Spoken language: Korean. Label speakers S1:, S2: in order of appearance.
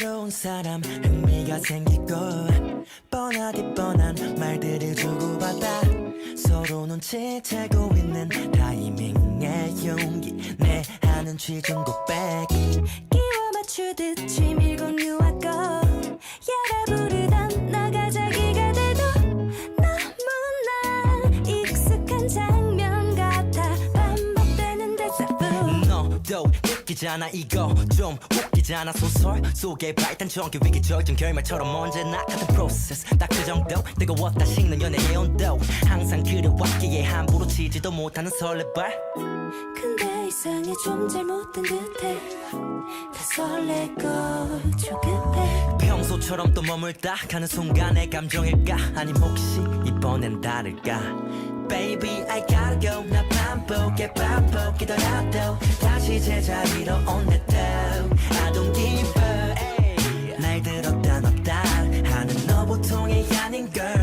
S1: 새로운 사람 흥미가
S2: 생기고
S1: 뻔하디
S2: 뻔한
S1: 말들을 주고받아 서로
S2: 눈치채고 있는 타이밍의
S1: 용기 내
S2: 하는 취중 고백 끼워 맞추듯 치밀고
S1: 도 느끼잖아? 이거 좀 웃기잖아? 소설 속의 발단적인 위기적인 결말처럼 언제나 같은 프로세스 딱 그 정도? 뜨거웠다 식는 연애의 온도. 항상 그려왔기에 함부로 치지도 못하는 설레발.
S2: 근데 이상해 좀 잘못된 듯해. 다 설레고 조급해. 평소처럼
S1: 또 머물다 가는 순간의 감정일까? 아님 혹시
S2: 이번엔 다를까? Baby
S1: I
S2: gotta go. 나 반복해 반복이더라도 다시 제자리로 온내 땀 I don't
S1: give a 날 들었다
S2: 없다
S1: 하는
S2: 너 보통이 아닌 걸